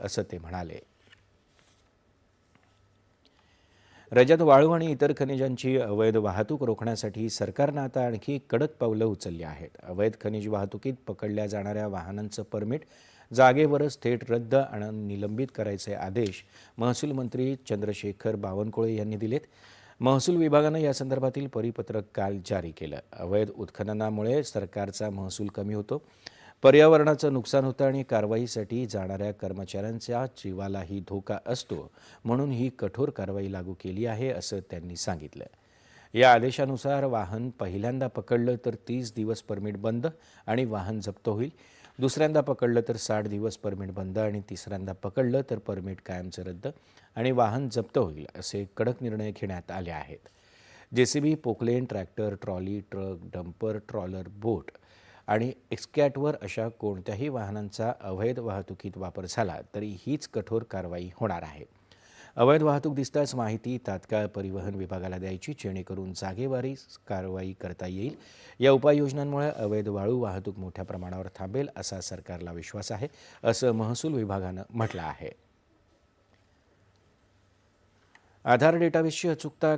असं ते म्हणाले. राज्यात वाळू आणि इतर खनिजांची अवैध वाहतूक रोखण्यासाठी सरकारनं आता आणखी कडक पावलं उचलली आहेत. अवैध खनिज वाहतुकीत पकडल्या जाणाऱ्या वाहनांचं परमिट जागेवरच थेट रद्द आणि निलंबित करायचे आदेश महसूल मंत्री चंद्रशेखर बावनकुळे यांनी दिलेत. महसूल विभागानं या संदर्भातील परिपत्रक काल जारी केलं. अवैध उत्खननामुळे सरकारचा महसूल कमी होतो. पर्यावरणाचं नुकसान होतं आणि कारवाईसाठी जाणाऱ्या कर्मचाऱ्यांच्या जीवालाही धोका असतो म्हणून ही कठोर कारवाई लागू केली आहे असं त्यांनी सांगितलं. या आदेशानुसार वाहन पहिल्यांदा पकडलं तर तीस दिवस परमिट बंद आणि वाहन जप्त होईल. दुसऱ्यांदा पकडलं तर साठ दिवस परमिट बंद आणि तिसऱ्यांदा पकडलं तर परमिट कायमचं रद्द आणि वाहन जप्त होईल असे कडक निर्णय घेण्यात आले आहेत. JCB Poclain tractor trolley truck dumper trawler boat आणि एक्सकॅटवर अशा कोणत्याही वाहनांचा अवैध वाहतुकीत वापर झाला तरी हीच कठोर कारवाई होणार आहे. अवैध वाहतूक दिसताच माहिती तात्काळ परिवहन विभागाला द्यायची जेणेकरून जागेवारी कारवाई करता येईल. या उपाययोजनांमुळे अवैध वाळू वाहतूक मोठ्या प्रमाणावर थांबेल असा सरकारला विश्वास आहे असं महसूल विभागानं म्हटलं आहे. आधार डेटाबेसची अचूकता